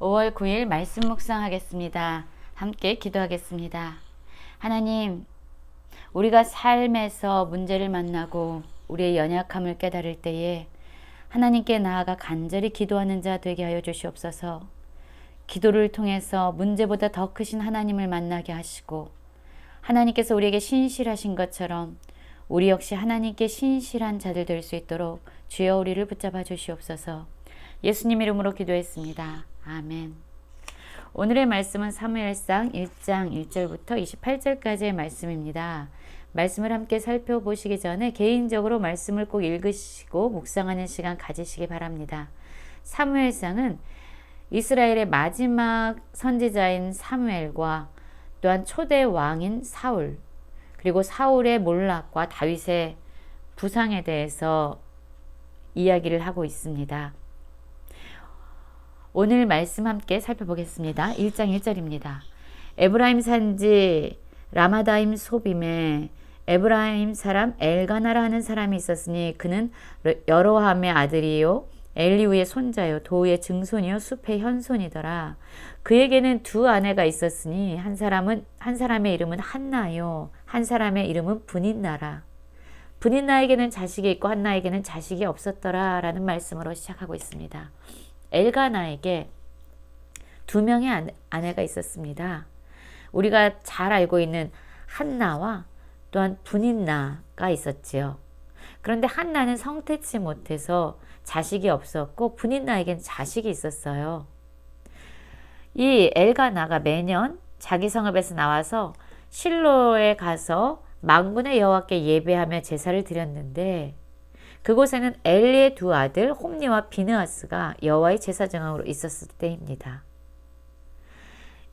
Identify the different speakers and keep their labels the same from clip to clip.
Speaker 1: 5월 9일 말씀 묵상하겠습니다. 함께 기도하겠습니다. 하나님, 우리가 삶에서 문제를 만나고 우리의 연약함을 깨달을 때에 하나님께 나아가 간절히 기도하는 자 되게 하여 주시옵소서. 기도를 통해서 문제보다 더 크신 하나님을 만나게 하시고 하나님께서 우리에게 신실하신 것처럼 우리 역시 하나님께 신실한 자들 될 수 있도록 주여 우리를 붙잡아 주시옵소서. 예수님 이름으로 기도했습니다. 아멘. 오늘의 말씀은 사무엘상 1장 1절부터 28절까지의 말씀입니다. 말씀을 함께 살펴보시기 전에 개인적으로 말씀을 꼭 읽으시고 묵상하는 시간 가지시기 바랍니다. 사무엘상은 이스라엘의 마지막 선지자인 사무엘과 또한 초대 왕인 사울 그리고 사울의 몰락과 다윗의 부상에 대해서 이야기를 하고 있습니다. 오늘 말씀 함께 살펴보겠습니다. 1장 1절입니다. 에브라임 산지 라마다임 소빔에 에브라임 사람 엘가나라 하는 사람이 있었으니 그는 여로함의 아들이요 엘리우의 손자요 도우의 증손이요 숲의 현손이더라. 그에게는 두 아내가 있었으니 한 사람은 한 사람의 이름은 한나요 한 사람의 이름은 분인나라. 분인나에게는 자식이 있고 한나에게는 자식이 없었더라라는 말씀으로 시작하고 있습니다. 엘가나에게 두 명의 아내가 있었습니다. 우리가 잘 알고 있는 한나와 또한 분인나가 있었지요. 그런데 한나는 성태치 못해서 자식이 없었고 분인나에겐 자식이 있었어요. 이 엘가나가 매년 자기 성읍에서 나와서 실로에 가서 망군의 여호와께 예배하며 제사를 드렸는데 그곳에는 엘리의 두 아들 홈니와 비느아스가 여호와의 제사장으로 있었을 때입니다.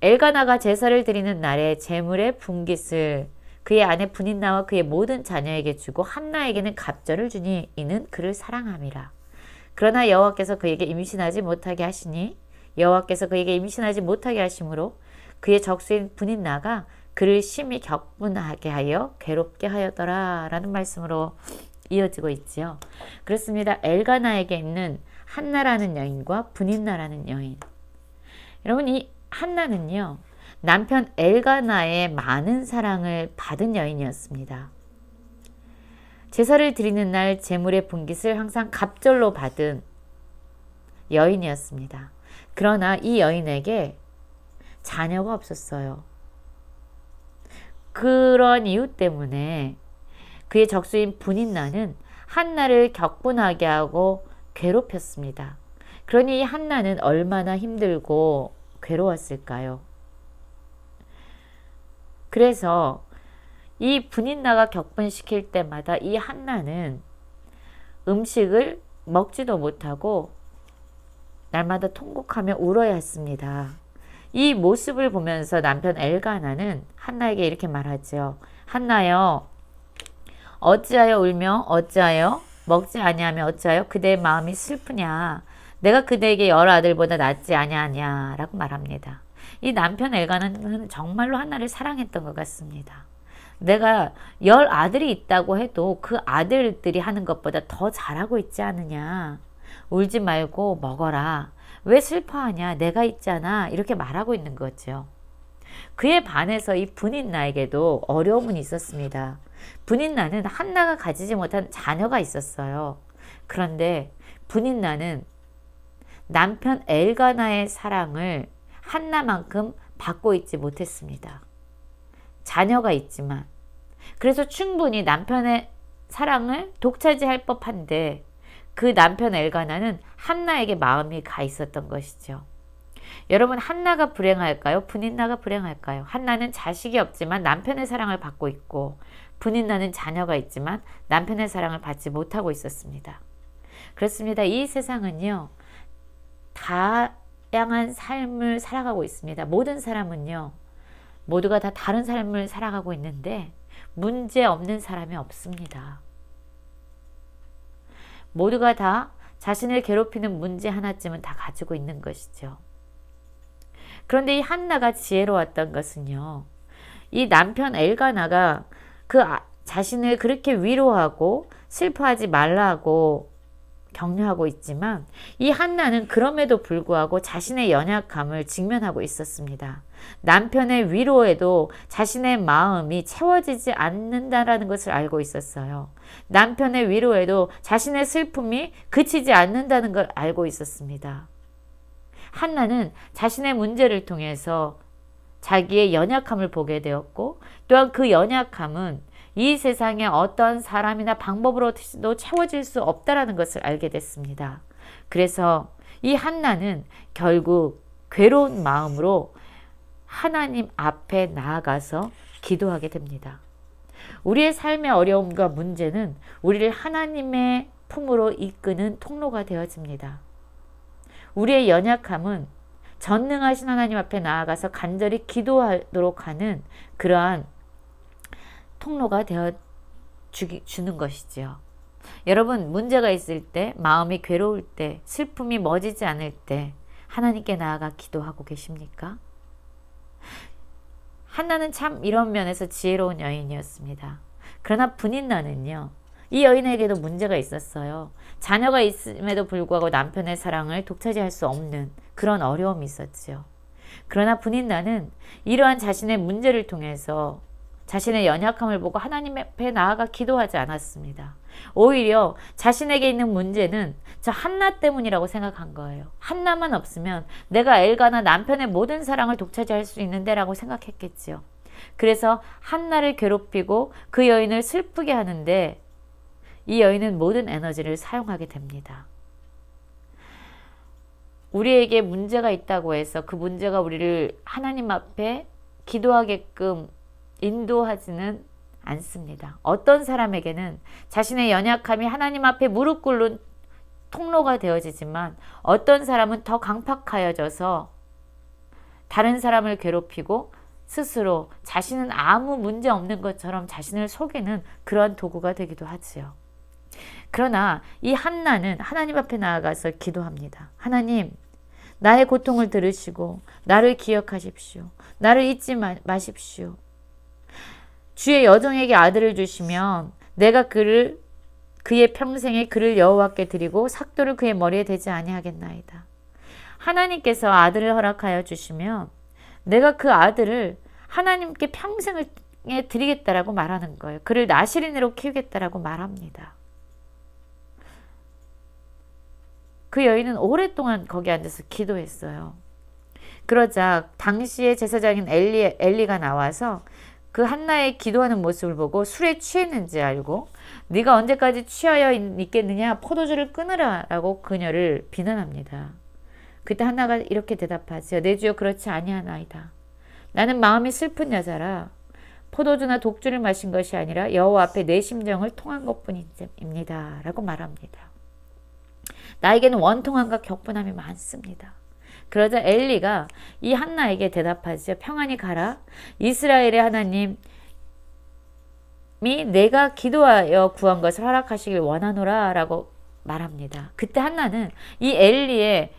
Speaker 1: 엘가나가 제사를 드리는 날에 제물의 분깃을 그의 아내 분인나와 그의 모든 자녀에게 주고 한나에게는 갑절을 주니 이는 그를 사랑함이라. 그러나 여호와께서 그에게 임신하지 못하게 하시니 여호와께서 그에게 임신하지 못하게 하심으로 그의 적수인 분인나가 그를 심히 격분하게 하여 괴롭게 하였더라 라는 말씀으로 이어지고 있지요. 그렇습니다. 엘가나에게 있는 한나라는 여인과 분인나라는 여인. 여러분 이 한나는요. 남편 엘가나의 많은 사랑을 받은 여인이었습니다. 제사를 드리는 날 제물의 분깃을 항상 갑절로 받은 여인이었습니다. 그러나 이 여인에게 자녀가 없었어요. 그런 이유 때문에 그의 적수인 분인나는 한나를 격분하게 하고 괴롭혔습니다. 그러니 한나는 얼마나 힘들고 괴로웠을까요? 그래서 이 분인나가 격분시킬 때마다 이 한나는 음식을 먹지도 못하고 날마다 통곡하며 울어야 했습니다. 이 모습을 보면서 남편 엘가나는 한나에게 이렇게 말하죠. 한나여, 어찌하여 울며 어찌하여 먹지 아니하며 어찌하여 그대의 마음이 슬프냐 내가 그대에게 열 아들보다 낫지 아니하냐라고 말합니다. 이 남편 엘가는 정말로 하나를 사랑했던 것 같습니다. 내가 열 아들이 있다고 해도 그 아들들이 하는 것보다 더 잘하고 있지 않느냐. 울지 말고 먹어라. 왜 슬퍼하냐? 내가 있잖아. 이렇게 말하고 있는 거죠. 그에 반해서 이 분인 나에게도 어려움은 있었습니다. 분인 나는 한나가 가지지 못한 자녀가 있었어요. 그런데 분인 나는 남편 엘가나의 사랑을 한나만큼 받고 있지 못했습니다. 자녀가 있지만 그래서 충분히 남편의 사랑을 독차지할 법한데 그 남편 엘가나는 한나에게 마음이 가 있었던 것이죠. 여러분 한나가 불행할까요? 분인나가 불행할까요? 한나는 자식이 없지만 남편의 사랑을 받고 있고 분인나는 자녀가 있지만 남편의 사랑을 받지 못하고 있었습니다. 그렇습니다. 이 세상은요. 다양한 삶을 살아가고 있습니다. 모든 사람은요. 모두가 다 다른 삶을 살아가고 있는데 문제 없는 사람이 없습니다. 모두가 다 자신을 괴롭히는 문제 하나쯤은 다 가지고 있는 것이죠. 그런데 이 한나가 지혜로웠던 것은요. 이 남편 엘가나가 그 아, 자신을 그렇게 위로하고 슬퍼하지 말라고 격려하고 있지만 이 한나는 그럼에도 불구하고 자신의 연약함을 직면하고 있었습니다. 남편의 위로에도 자신의 마음이 채워지지 않는다라는 것을 알고 있었어요. 남편의 위로에도 자신의 슬픔이 그치지 않는다는 걸 알고 있었습니다. 한나는 자신의 문제를 통해서 자기의 연약함을 보게 되었고 또한 그 연약함은 이 세상에 어떤 사람이나 방법으로도 채워질 수 없다라는 것을 알게 됐습니다. 그래서 이 한나는 결국 괴로운 마음으로 하나님 앞에 나아가서 기도하게 됩니다. 우리의 삶의 어려움과 문제는 우리를 하나님의 품으로 이끄는 통로가 되어집니다. 우리의 연약함은 전능하신 하나님 앞에 나아가서 간절히 기도하도록 하는 그러한 통로가 되어 주기, 주는 것이지요. 여러분, 문제가 있을 때, 마음이 괴로울 때, 슬픔이 멎지 않을 때, 하나님께 나아가 기도하고 계십니까? 한나는 참 이런 면에서 지혜로운 여인이었습니다. 그러나 분인나는요, 이 여인에게도 문제가 있었어요. 자녀가 있음에도 불구하고 남편의 사랑을 독차지할 수 없는 그런 어려움이 있었지요. 그러나 분인나는 이러한 자신의 문제를 통해서 자신의 연약함을 보고 하나님 앞에 나아가 기도하지 않았습니다. 오히려 자신에게 있는 문제는 저 한나 때문이라고 생각한 거예요. 한나만 없으면 내가 엘가나 남편의 모든 사랑을 독차지할 수 있는데라고 생각했겠지요. 그래서 한나를 괴롭히고 그 여인을 슬프게 하는데 이 여인은 모든 에너지를 사용하게 됩니다. 우리에게 문제가 있다고 해서 그 문제가 우리를 하나님 앞에 기도하게끔 인도하지는 않습니다. 어떤 사람에게는 자신의 연약함이 하나님 앞에 무릎 꿇는 통로가 되어지지만 어떤 사람은 더 강팍하여져서 다른 사람을 괴롭히고 스스로 자신은 아무 문제 없는 것처럼 자신을 속이는 그런 도구가 되기도 하지요. 그러나 이 한나는 하나님 앞에 나아가서 기도합니다. 하나님, 나의 고통을 들으시고 나를 기억하십시오. 나를 잊지 마십시오. 주의 여종에게 아들을 주시면 내가 그를 그의 평생에 그를 여호와께 드리고 삭도를 그의 머리에 대지 아니하겠나이다. 하나님께서 아들을 허락하여 주시면 내가 그 아들을 하나님께 평생에 드리겠다라고 말하는 거예요. 그를 나시린으로 키우겠다라고 말합니다. 그 여인은 오랫동안 거기 앉아서 기도했어요. 그러자 당시의 제사장인 엘리, 엘리가 나와서 그 한나의 기도하는 모습을 보고 술에 취했는지 알고 네가 언제까지 취하여 있겠느냐 포도주를 끊으라라고 그녀를 비난합니다. 그때 한나가 이렇게 대답하지요. 내 주여 그렇지 아니하나이다. 나는 마음이 슬픈 여자라 포도주나 독주를 마신 것이 아니라 여호와 앞에 내 심정을 통한 것뿐입니다. 라고 말합니다. 나에게는 원통함과 격분함이 많습니다. 그러자 엘리가 이 한나에게 대답하죠. 평안히 가라. 이스라엘의 하나님 이 내가 기도하여 구한 것을 허락하시길 원하노라 라고 말합니다. 그때 한나는 이 엘리의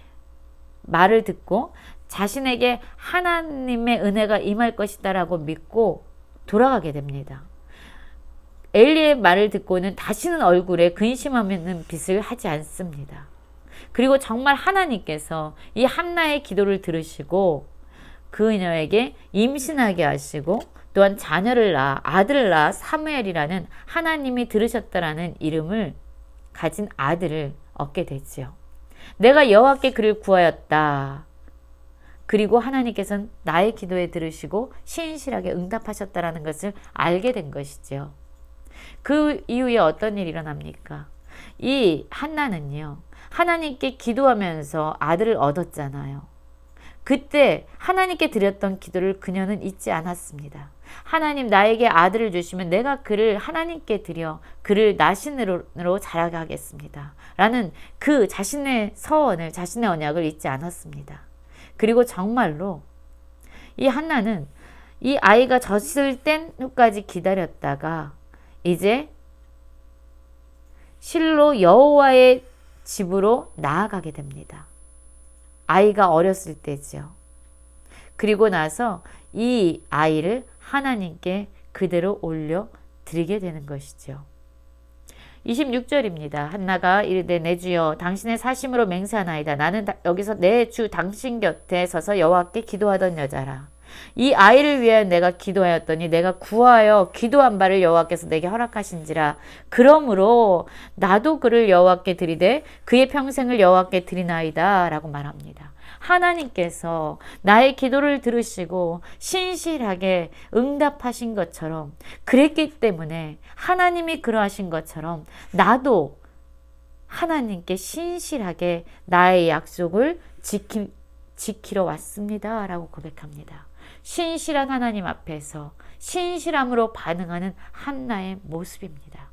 Speaker 1: 말을 듣고 자신에게 하나님의 은혜가 임할 것이다 라고 믿고 돌아가게 됩니다. 엘리의 말을 듣고는 다시는 얼굴에 근심하는 빛을 하지 않습니다. 그리고 정말 하나님께서 이 한나의 기도를 들으시고 그녀에게 임신하게 하시고 또한 자녀를 낳아 아들을 낳아 사무엘이라는 하나님이 들으셨다라는 이름을 가진 아들을 얻게 되지요. 내가 여호와께 그를 구하였다. 그리고 하나님께서는 나의 기도에 들으시고 신실하게 응답하셨다라는 것을 알게 된 것이지요. 그 이후에 어떤 일이 일어납니까? 이 한나는요. 하나님께 기도하면서 아들을 얻었잖아요. 그때 하나님께 드렸던 기도를 그녀는 잊지 않았습니다. 하나님 나에게 아들을 주시면 내가 그를 하나님께 드려 그를 나신으로 자라게 하겠습니다. 라는 그 자신의 서원을 자신의 언약을 잊지 않았습니다. 그리고 정말로 이 한나는 이 아이가 젖을 땐 후까지 기다렸다가 이제 실로 여호와의 집으로 나아가게 됩니다. 아이가 어렸을 때지요. 그리고 나서 이 아이를 하나님께 그대로 올려 드리게 되는 것이죠. 26절입니다. 한나가 이르되 내 주여 당신의 사심으로 맹세하나이다. 나는 다- 여기서 내 주 당신 곁에 서서 여호와께 기도하던 여자라. 이 아이를 위하여 내가 기도하였더니 내가 구하여 기도한 바를 여호와께서 내게 허락하신지라. 그러므로 나도 그를 여호와께 드리되 그의 평생을 여호와께 드리나이다라고 말합니다. 하나님께서 나의 기도를 들으시고 신실하게 응답하신 것처럼 그랬기 때문에 하나님이 그러하신 것처럼 나도 하나님께 신실하게 나의 약속을 지키, 지키러 왔습니다. 라고 고백합니다. 신실한 하나님 앞에서 신실함으로 반응하는 한나의 모습입니다.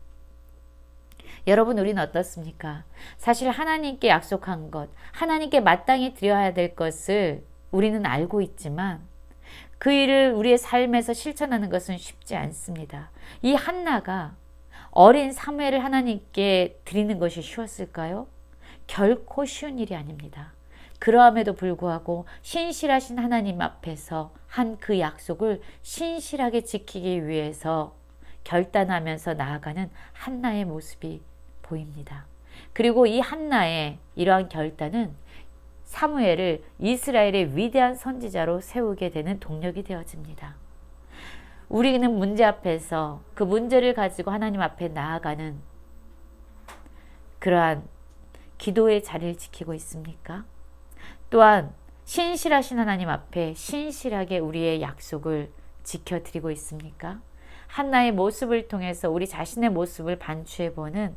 Speaker 1: 여러분, 우리는 어떻습니까? 사실 하나님께 약속한 것, 하나님께 마땅히 드려야 될 것을 우리는 알고 있지만 그 일을 우리의 삶에서 실천하는 것은 쉽지 않습니다. 이 한나가 어린 사무엘을 하나님께 드리는 것이 쉬웠을까요? 결코 쉬운 일이 아닙니다. 그러함에도 불구하고 신실하신 하나님 앞에서 한 그 약속을 신실하게 지키기 위해서 결단하면서 나아가는 한나의 모습이 보입니다. 그리고 이 한나의 이러한 결단은 사무엘을 이스라엘의 위대한 선지자로 세우게 되는 동력이 되어집니다. 우리는 문제 앞에서 그 문제를 가지고 하나님 앞에 나아가는 그러한 기도의 자리를 지키고 있습니까? 또한 신실하신 하나님 앞에 신실하게 우리의 약속을 지켜드리고 있습니까? 한나의 모습을 통해서 우리 자신의 모습을 반추해보는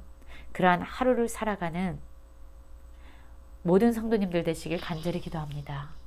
Speaker 1: 그러한 하루를 살아가는 모든 성도님들 되시길 간절히 기도합니다.